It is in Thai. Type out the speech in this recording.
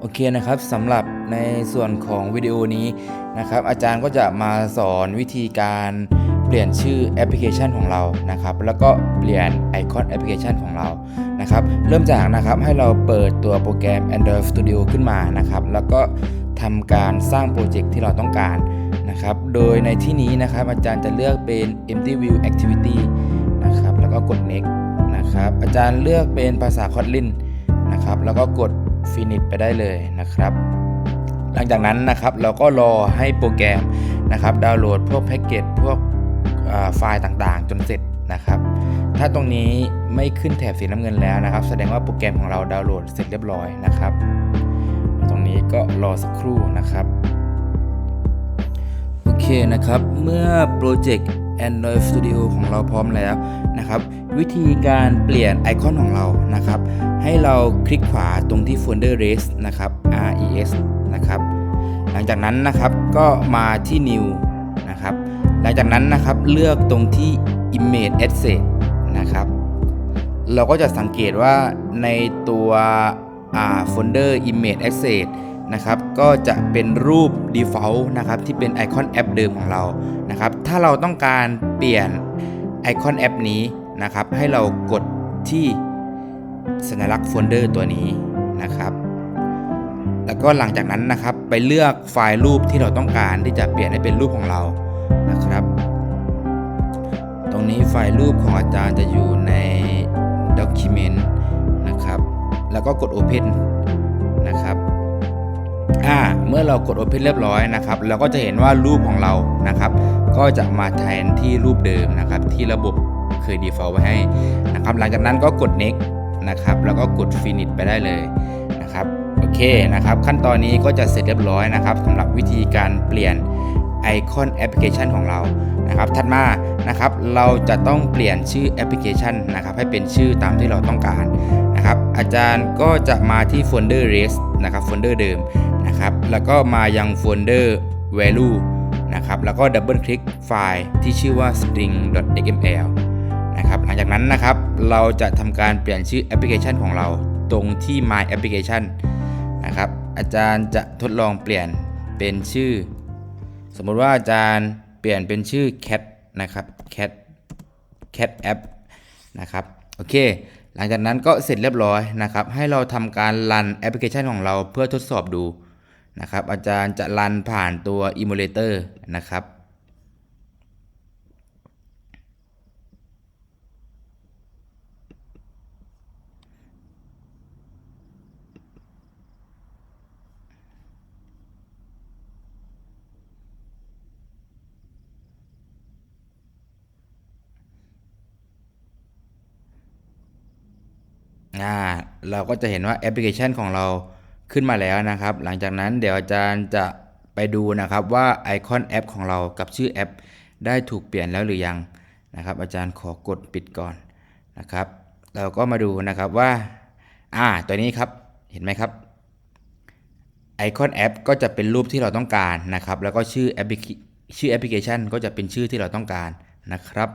โอเคนะครับสำหรับในส่วนของวิดีโอนี้นะครับ อาจารย์ก็จะมาสอนวิธีการเปลี่ยนชื่อแอปพลิเคชันของเรานะครับ แล้วก็เปลี่ยนไอคอนแอปพลิเคชันของเรานะครับ เริ่มจากนะครับให้เราเปิดตัวโปรแกรม Android Studio ขึ้นมานะครับ แล้วก็ทำการสร้างโปรเจกต์ที่เราต้องการนะครับ โดยในที่นี้นะครับ อาจารย์จะเลือกเป็น Empty View Activity นะครับ แล้วก็กด Next นะครับ อาจารย์เลือกเป็นภาษา Kotlin นะครับ แล้วก็กด ฟินิชไปได้เลยนะครับ หลังจากนั้นนะครับเราก็รอให้โปรแกรมนะครับดาวน์โหลดพวกแพ็กเกจพวกไฟล์ต่างๆ จนเสร็จนะครับ ถ้าตรงนี้ไม่ขึ้นแถบสีน้ำเงินแล้วนะครับ แสดงว่าโปรแกรมของเราดาวน์โหลดเสร็จเรียบร้อยนะครับ ตรงนี้ก็รอสักครู่นะครับ เคนะครับ เมื่อโปรเจกต์ Android Studio ของเราพร้อมแล้วนะครับ วิธีการเปลี่ยนไอคอนของเรานะครับ ให้เราคลิกขวาตรงที่โฟลเดอร์ res นะครับ res นะครับ หลังจากนั้นนะครับก็มาที่ new นะครับ หลังจากนั้นนะครับเลือกตรงที่ image asset นะครับ เราก็จะสังเกตว่าในตัวโฟลเดอร์ image asset นะครับก็จะเป็นรูป default นะครับที่เป็นไอคอนแอปเดิมของเรานะครับถ้าเราต้องการเปลี่ยนไอคอนแอปนี้นะครับให้เรากดที่สัญลักษณ์โฟลเดอร์ตัวนี้นะครับ แล้วก็หลังจากนั้นนะครับไปเลือกไฟล์รูปที่เราต้องการที่จะเปลี่ยนให้เป็นรูปของเรานะครับ ตรงนี้ไฟล์รูปของอาจารย์จะอยู่ใน Document นะครับ แล้วก็กด Open น อ่าเมื่อเรากด Open เรียบร้อยนะครับเราก็จะเห็นว่ารูปของเรานะครับ ก็จะมาแทนที่รูปเดิมนะครับ ที่ระบบเคย default ไว้ให้นะครับ หลังจากนั้นก็กด next นะครับ แล้วก็กด finish ไปได้เลยนะครับโอเคนะครับ ขั้นตอนนี้ก็จะเสร็จเรียบร้อยนะครับสำหรับวิธีการเปลี่ยนไอคอนแอปพลิเคชันของเรานะครับถัดมานะครับ เราจะต้องเปลี่ยนชื่อแอปพลิเคชันนะครับ ให้เป็นชื่อตามที่เราต้องการนะครับ อาจารย์ก็จะมาที่โฟลเดอร์ res นะครับโฟลเดอร์เดิม นะครับ แล้วก็มายังโฟลเดอร์ value นะครับ แล้วก็ดับเบิลคลิกไฟล์ที่ชื่อว่า string.xml นะครับ หลังจากนั้นนะครับ เราจะทำการเปลี่ยนชื่อแอปพลิเคชันของเราตรงที่ my application นะครับ อาจารย์จะทดลองเปลี่ยนเป็นชื่อ สมมุติว่าอาจารย์เปลี่ยนเป็นชื่อ cat นะครับ cat cat app นะครับ โอเค หลังจากนั้นก็เสร็จเรียบร้อยนะครับ ให้เราทำการรันแอปพลิเคชันของเราเพื่อทดสอบดู นะครับ อาจารย์จะรันผ่านตัว emulator นะครับอ่าเราก็จะเห็นว่าแอปพลิเคชันของเรา ขึ้นมาแล้วนะครับ หลังจากนั้นเดี๋ยวอาจารย์จะไปดูนะครับว่าไอคอนแอปของเรากับชื่อแอป ได้ถูกเปลี่ยนแล้วหรือยังนะครับ อาจารย์ขอกดปิดก่อนนะครับ เราก็มาดูนะครับว่าอ่าตัวนี้ครับเห็นไหมครับไอคอนแอปก็จะเป็นรูปที่เราต้องการนะครับ แล้วก็ชื่อแอปพลิเคชื่อแอปพลิเคชันก็จะเป็นชื่อที่เราต้องการนะครับ